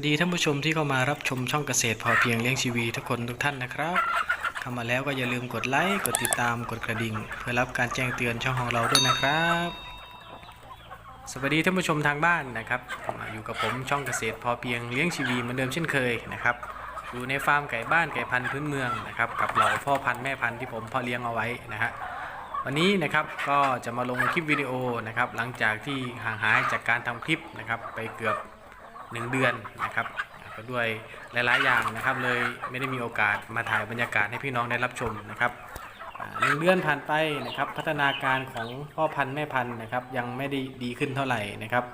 สวัสดีท่านผู้ชมที่เข้ามารับชมช่องเกษตรพอเพียงเลี้ยงชีวีทุกคนทุกท่านนะครับเข้ามาแล้วก็อย่าลืมกดไลค์กดติดตามกดกระดิ่ง เพื่อรับการแจ้งเตือนช่องของเราด้วยนะครับ สวัสดีท่านผู้ชมทางบ้านนะครับมาอยู่กับผมช่องเกษตรพอเพียงเลี้ยงชีวีเหมือนเดิมเช่นเคยนะครับอยู่ในฟาร์มไก่บ้านไก่พันธุ์พื้นเมืองนะครับกับเหล่าพ่อพันธุ์แม่พันธุ์ที่ผมเพาะเลี้ยงเอาไว้นะฮะวันนี้นะครับก็จะมาลงคลิปวิดีโอนะครับหลังจากที่ห่างหายจากการทำคลิปนะครับไปเกือบ 1 เดือนนะครับก็ด้วยหลายๆอย่างนะครับ เลยไม่ได้มีโอกาสมาถ่ายบรรยากาศให้พี่น้องได้รับชมนะครับหนึ่งเดือนผ่านไปนะครับ พัฒนาการของพ่อพันธุ์แม่พันธุ์นะครับ ยังไม่ได้ดีขึ้นเท่าไหร่นะครับ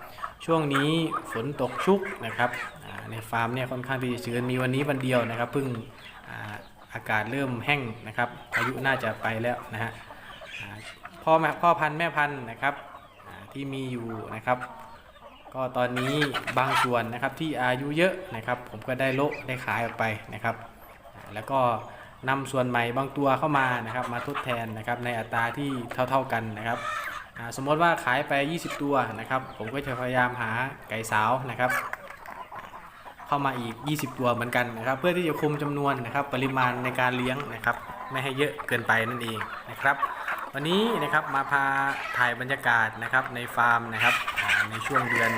ช่วงนี้ฝนตกชุกนะครับในฟาร์มเนี่ยค่อนข้างที่จะชื้นมีวันนี้วันเดียวนะครับเพิ่งอากาศเริ่มแห้งนะครับอายุน่าจะไปแล้วนะฮะพ่อแม่พ่อพันธุ์แม่พันธุ์นะครับที่มีอยู่นะครับ ก็ตอนนี้บางส่วนนะครับที่อายุเยอะนะครับ ผมก็ได้โละได้ขายออกไปนะครับ แล้วก็นำส่วนใหม่บางตัวเข้ามานะครับ มาทดแทนนะครับในอัตราที่เท่า ๆกันนะครับสมมติว่าขายไป 20 ตัวนะครับ ผมก็จะพยายามหาไก่สาวนะครับ เข้ามาอีก 20 ตัวเหมือนกันนะครับ เพื่อที่จะคุมจำนวนนะครับ ปริมาณในการเลี้ยงนะครับ ไม่ให้เยอะเกินไปนั่นเองนะครับ วันนี้นะครับมาพาถ่ายบรรยากาศนะครับในฟาร์มนะครับ ในช่วงเดือน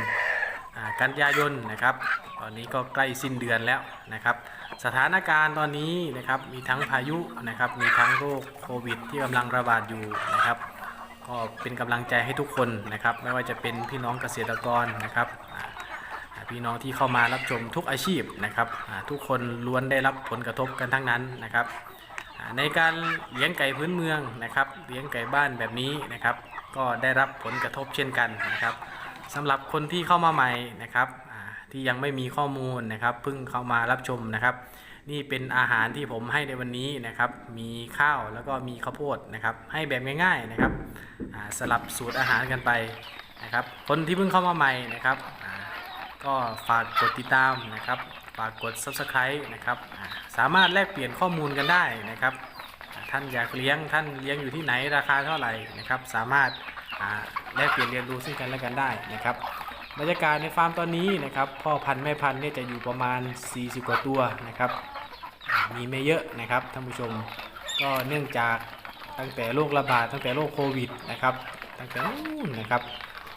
กันยายนนะครับ ตอนนี้ก็ใกล้สิ้นเดือนแล้วนะครับ สถานการณ์ตอนนี้นะครับมีทั้งพายุนะครับมีทั้งโรคโควิด ที่กำลังระบาดอยู่นะครับก็เป็นกำลังใจให้ทุกคนนะครับ ไม่ว่าจะเป็นพี่น้องเกษตรกรนะครับพี่น้องที่เข้ามารับชมทุกอาชีพนะครับทุกคนล้วนได้รับผลกระทบกันทั้งนั้นนะครับ ในการเลี้ยงไก่พื้นเมืองนะครับ เลี้ยงไก่บ้านแบบนี้นะครับ ก็ได้รับผลกระทบเช่นกันนะครับ สำหรับคนที่เข้ามาใหม่นะครับที่ยังไม่มีข้อมูลนะครับเพิ่งเข้ามารับชมนะครับ นี่เป็นอาหารที่ผมให้ในวันนี้นะครับ มีข้าวแล้วก็มีข้าวโพดนะครับ ให้แบบง่ายๆนะครับสลับสูตรอาหารกันไปนะครับ คนที่เพิ่งเข้ามาใหม่นะครับก็ฝากกดติดตามนะครับ ฝากกด subscribe นะครับสามารถแลกเปลี่ยนข้อมูลกันได้นะครับ ท่านอยากเลี้ยงท่านเลี้ยงอยู่ที่ไหนราคาเท่าไหร่นะครับ สามารถ แลกเปลี่ยนเรียนรู้ซึ่งกันและกันได้นะครับบรรยากาศในฟาร์มตอนนี้นะครับพ่อพันธุ์แม่พันธุ์เนี่ยจะอยู่ประมาณ 40 กว่าตัวนะครับมีไม่เยอะนะครับท่านผู้ชมก็เนื่องจากตั้งแต่โรคระบาดตั้งแต่โรคโควิดนะครับตั้งแต่นู้นนะครับ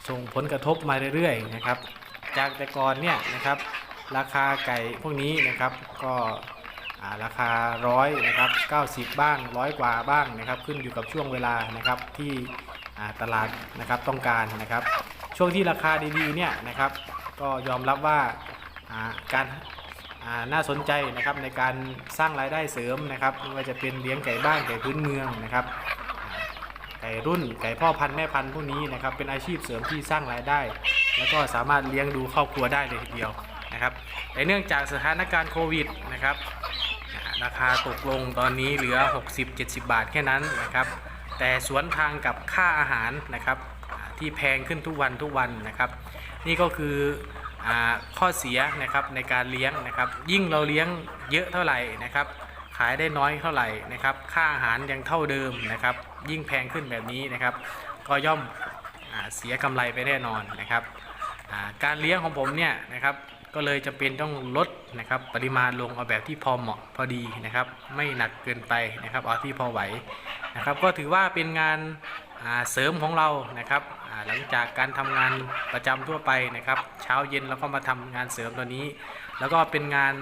ส่งผลกระทบมาเรื่อยๆนะครับจากแต่ก่อนเนี่ยนะครับราคาไก่พวกนี้นะครับก็ราคาร้อยนะครับ90 บ้างร้อยกว่าบ้างนะครับขึ้นอยู่กับช่วงเวลานะครับที่ ตลาดนะครับต้องการนะครับ ช่วงที่ราคาดีๆเนี่ยนะครับก็ยอมรับว่าการน่าสนใจนะครับในการสร้างรายได้เสริมนะครับไม่ว่าจะเป็นเลี้ยงไก่บ้านไก่พื้นเมืองนะครับไก่รุ่นไก่พ่อพันธุ์แม่พันธุ์พวกนี้นะครับเป็นอาชีพเสริมที่สร้างรายได้ แล้วก็สามารถเลี้ยงดูครอบครัวได้เลยทีเดียวนะครับแต่เนื่องจากสถานการณ์โควิดนะครับราคาตกลงตอนนี้เหลือ 60-70 บาทแค่นั้นนะครับ แต่สวนทางกับค่าอาหารนะครับที่แพงขึ้นทุกวันทุกวันนะครับ นี่ก็คืออข้อเสียนะครับในการเลี้ยงนะครับ ยิ่งเราเลี้ยงเยอะเท่าไหร่นะครับ ขายได้น้อยเท่าไหร่นะครับ ค่าอาหารยังเท่าเดิมนะครับ ยิ่งแพงขึ้นแบบนี้นะครับ ก็ย่อมอเสียกำไรไปแน่นอนนะครับการเลี้ยงของผมเนี่ยนะครับ ก็เลยจำเป็นต้องลดนะครับปริมาณลงเอาแบบที่พอเหมาะพอดีนะครับ ไม่หนักเกินไปนะครับเอาที่พอไหวนะครับ ก็ถือว่าเป็นงานาเสริมของเรานะครับหลังจากการทำงานประจำทั่วไปนะครับ เช้าเย็นเราก็มาทำงานเสริมตัวนี้ แล้วก็เป็นงาน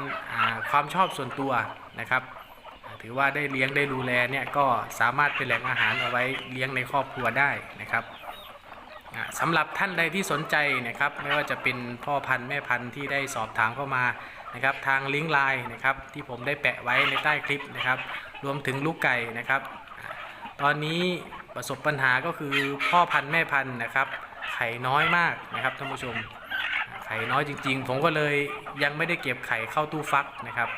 าความชอบส่วนตัวนะครับ ถือว่าได้เลี้ยงได้ดูแลเนี่ยก็สามารถเป็นแหล่งอาหารเอาไว้เลี้ยงในครอบครัวได้นะครับ สำหรับท่านใดที่สนใจนะครับไม่ว่าจะเป็นพ่อพันธุ์แม่พันธุ์ที่ได้สอบถามเข้ามานะครับทางลิงก์ไลน์นะครับที่ผมได้แปะไว้ในใต้คลิปนะครับ รวมถึงลูกไก่นะครับ ตอนนี้ประสบปัญหาก็คือพ่อพันธุ์แม่พันธุ์นะครับ ไข่น้อยมากนะครับท่านผู้ชม ไข่น้อยจริง ๆ ผมก็เลยยังไม่ได้เก็บไข่เข้าตู้ฟักนะครับ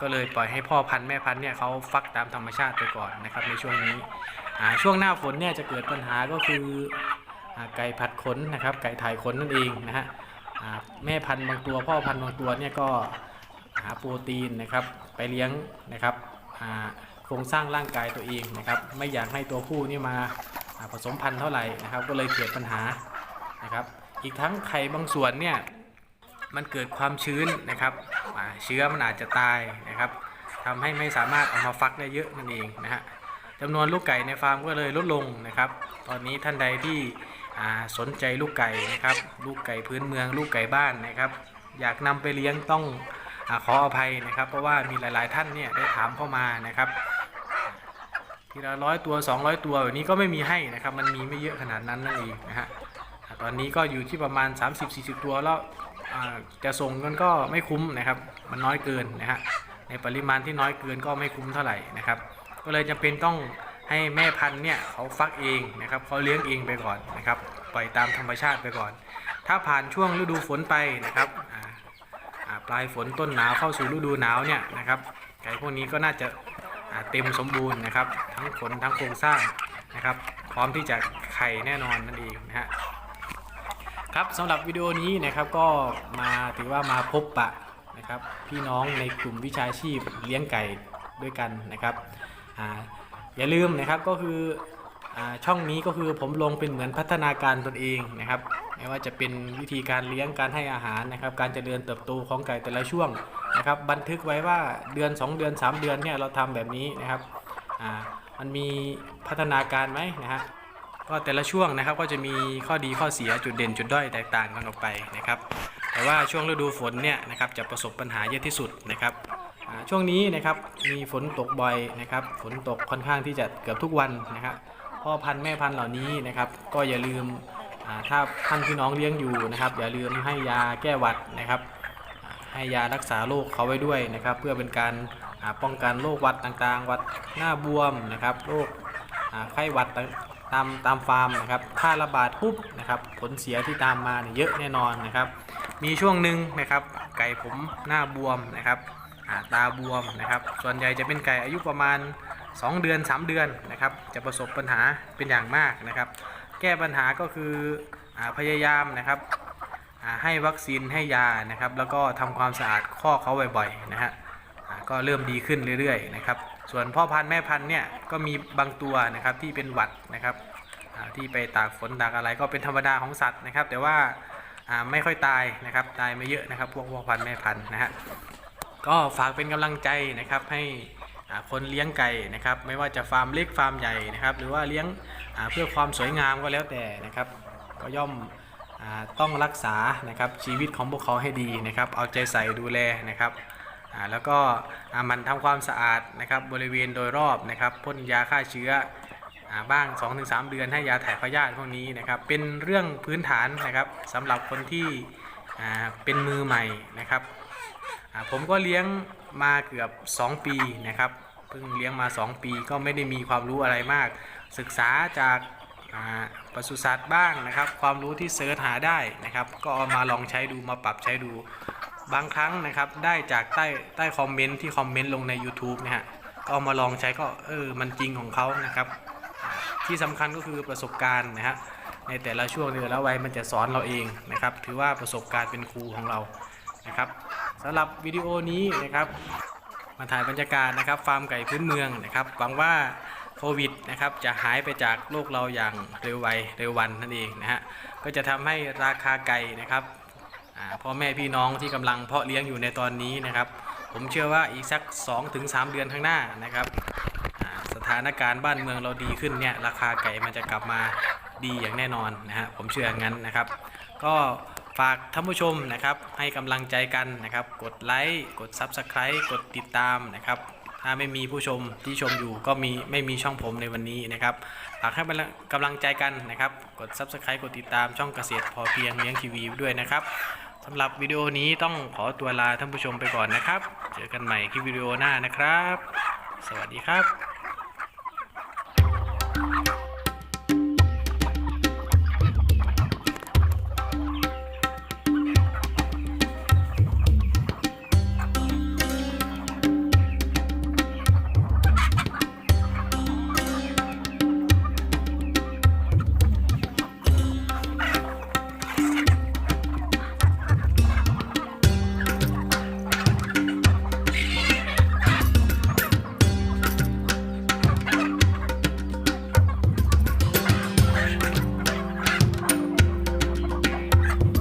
ก็เลยปล่อยให้พ่อพันธุ์แม่พันธุ์เนี่ยเขาฟักตามธรรมชาติไปก่อนนะครับในช่วงนี้ช่วงหน้าฝนเนี่ยจะเกิดปัญหาก็คือ ไก่ผัดขนนะครับ ไก่ถ่ายขนนั่นเองนะฮะแม่พันธุ์บางตัวพ่อพันธุ์บางตัวเนี่ยก็หาโปรตีนนะครับ ไปเลี้ยงนะครับโครงสร้างร่างกายตัวเองนะครับ ไม่อยากให้ตัวผู้นี่มาผสมพันธุ์เท่าไหร่นะครับ ก็เลยเกิดปัญหานะครับ อีกทั้งไข่บางส่วนเนี่ยมันเกิดความชื้นนะครับเชื้อมันอาจจะตายนะครับทำให้ไม่สามารถเอามาฟักได้เยอะนั่นเองนะฮะ จำนวนลูกไก่ในฟาร์มก็เลยลดลงนะครับ ตอนนี้ท่านใดที่สนใจลูกไก่นะครับ ลูกไก่พื้นเมือง ลูกไก่บ้านนะครับ อยากนำไปเลี้ยงต้องอขออภัยนะครับ เพราะว่ามีหลาย ๆ ท่านเนี่ยได้ถามเข้ามานะครับทีละร้อยตัว 200 ตัวแบบนี้ก็ไม่มีให้นะครับ มันมีไม่เยอะขนาดนั้นนั่นเองนะฮะตอนนี้ก็อยู่ที่ประมาณ 30-40 ตัวแล้วจะส่งกันก็ไม่คุ้มนะครับ มันน้อยเกินนะฮะในปริมาณที่น้อยเกินก็ไม่คุ้มเท่าไหร่นะครับ ก็เลยจำเป็นต้องให้แม่พันธุ์เนี่ยเขาฟักเองนะครับเขาเลี้ยงเองไปก่อนนะครับ ปล่อยตามธรรมชาติไปก่อน ถ้าผ่านช่วงฤดูฝนไปนะครับปลายฝนต้นหนาวเข้าสู่ฤดูหนาวเนี่ยนะครับไก่พวกนี้ก็น่าจะเต็มสมบูรณ์นะครับ ทั้งขนทั้งโครงสร้างนะครับ พร้อมที่จะไข่แน่นอนนั่นเองนะฮะครับสำหรับวิดีโอนี้นะครับก็มาถือว่ามาพบปะนะครับ พี่น้องในกลุ่มวิชาชีพเลี้ยงไก่ด้วยกันนะครับ อ่าอย่าลืมนะครับก็คืออาช่องนี้ก็คือผมลงเป็นเหมือนพัฒนาการตนเองนะครับไม่ว่าจะเป็นวิธีการเลี้ยงการให้อาหารนะครับ การเจริญเติบโตของไก่แต่ละช่วงนะครับ บันทึกไว้ว่าเดือน 2 เดือน 3 เดือนเนี่ยเราทำแบบนี้นะครับอ่ามันมีพัฒนาการไหมนะฮะก็แต่ละช่วงนะครับก็จะมีข้อดีข้อเสียจุดเด่นจุดด้อยแตกต่างกันออกไปนะครับ แต่ว่าช่วงฤดูฝนเนี่ยนะครับจะประสบปัญหาเยอะที่สุดนะครับ ช่วงนี้นะครับมีฝนตกบ่อยนะครับ ฝนตกค่อนข้างที่จะเกือบทุกวันนะครับพ่อพันธุ์แม่พันธุ์เหล่านี้นะครับ ก็อย่าลืมถ้าท่านพี่น้องเลี้ยงอยู่นะครับ อย่าลืมให้ยาแก้หวัดนะครับ ให้ยารักษาโรคเขาไว้ด้วยนะครับ เพื่อเป็นการป้องกันโรคหวัดต่างๆหวัดหน้าบวมนะครับโรคไข้หวัดตามตามฟาร์มนะครับถ้าระบาดปุ๊บนะครับผลเสียที่ตามมาเนี่ยเยอะแน่นอนนะครับ มีช่วงหนึ่งนะครับ ไก่ผมหน้าบวมนะครับ ตาบวมนะครับ ส่วนใหญ่จะเป็นไก่อายุประมาณ 2 เดือน 3 เดือนนะครับ จะประสบปัญหาเป็นอย่างมากนะครับ แก้ปัญหาก็คืออพยายามนะครับให้วัคซีนให้ยานะครับ แล้วก็ทำความสะอาดข้อเขาบ่อยๆนะฮะก็เริ่มดีขึ้นเรื่อยๆนะครับ ส่วนพ่อพันธุ์แม่พันธุ์เนี่ยก็มีบางตัวนะครับที่เป็นหวัดนะครับที่ไปตากฝนตากอะไรก็เป็นธรรมดาของสัตว์นะครับ แต่ว่าไม่ค่อยตายนะครับ ตายไม่เยอะนะครับ พวกพ่อพันธุ์แม่พันธุ์นะฮะ ก็ฝากเป็นกำลังใจนะครับให้คนเลี้ยงไก่นะครับ ไม่ว่าจะฟาร์มเล็กฟาร์มใหญ่นะครับ หรือว่าเลี้ยงเพื่อความสวยงามก็แล้วแต่นะครับ ก็ย่อมต้องรักษานะครับชีวิตของพวกเขาให้ดีนะครับ เอาใจใส่ดูแลนะครับแล้วก็มันทำความสะอาดนะครับบริเวณโดยรอบนะครับพ่นยาฆ่าเชื้ออบ้าง 2-3 เดือนให้ยาถ่ายพยาธิพวกนี้นะครับ เป็นเรื่องพื้นฐานนะครับสำหรับคนที่เป็นมือใหม่นะครับ ผมก็เลี้ยงมาเกือบ 2 ปีนะครับเพิ่งเลี้ยงมา 2 ปีก็ไม่ได้มีความรู้อะไรมาก ศึกษาจากปศุสัตว์บ้างนะครับ ความรู้ที่เสิร์ชหาได้นะครับ ก็เอามาลองใช้ดูมาปรับใช้ดูบางครั้งนะครับ ได้จากใต้ใต้คอมเมนต์ที่คอมเมนต์ลงใน YouTube นะฮะก็เอามาลองใช้ก็เออมันจริงของเขานะครับ ที่สำคัญก็คือประสบการณ์นะฮะในแต่ละช่วงแต่ละวัยมันจะสอนเราเองนะครับ ถือว่าประสบการณ์เป็นครูของเรานะครับ สำหรับวิดีโอนี้นะครับ มาถ่ายบรรยากาศนะครับ ฟาร์มไก่พื้นเมืองนะครับหวังว่าโควิดนะครับจะหายไปจากโลกเราอย่างเร็วไวเร็ววันนั่นเองนะฮะก็จะทำให้ราคาไก่นะครับพ่อแม่พี่น้องที่กำลังเพาะเลี้ยงอยู่ในตอนนี้นะครับ ผมเชื่อว่าอีกสัก 2-3 เดือนข้างหน้านะครับสถานการณ์บ้านเมืองเราดีขึ้นเนี่ยราคาไก่มันจะกลับมาดีอย่างแน่นอนนะฮะผมเชื่ออย่างนั้นนะครับ ก็ ฝากท่านผู้ชมนะครับ ให้กำลังใจกันนะครับ กดไลค์กด Subscribe กดติดตามนะครับ ถ้าไม่มีผู้ชมที่ชมอยู่ก็มีไม่มีช่องผมในวันนี้นะครับฝากให้กำลังใจกันนะครับ กด Subscribe กดติดตามช่องเกษตรพอเพียงเลี้ยงทีวีด้วยนะครับสำหรับวิดีโอนี้ต้องขอตัวลาท่านผู้ชมไปก่อนนะครับ เจอกันใหม่คลิปวิดีโอหน้านะครับ สวัสดีครับ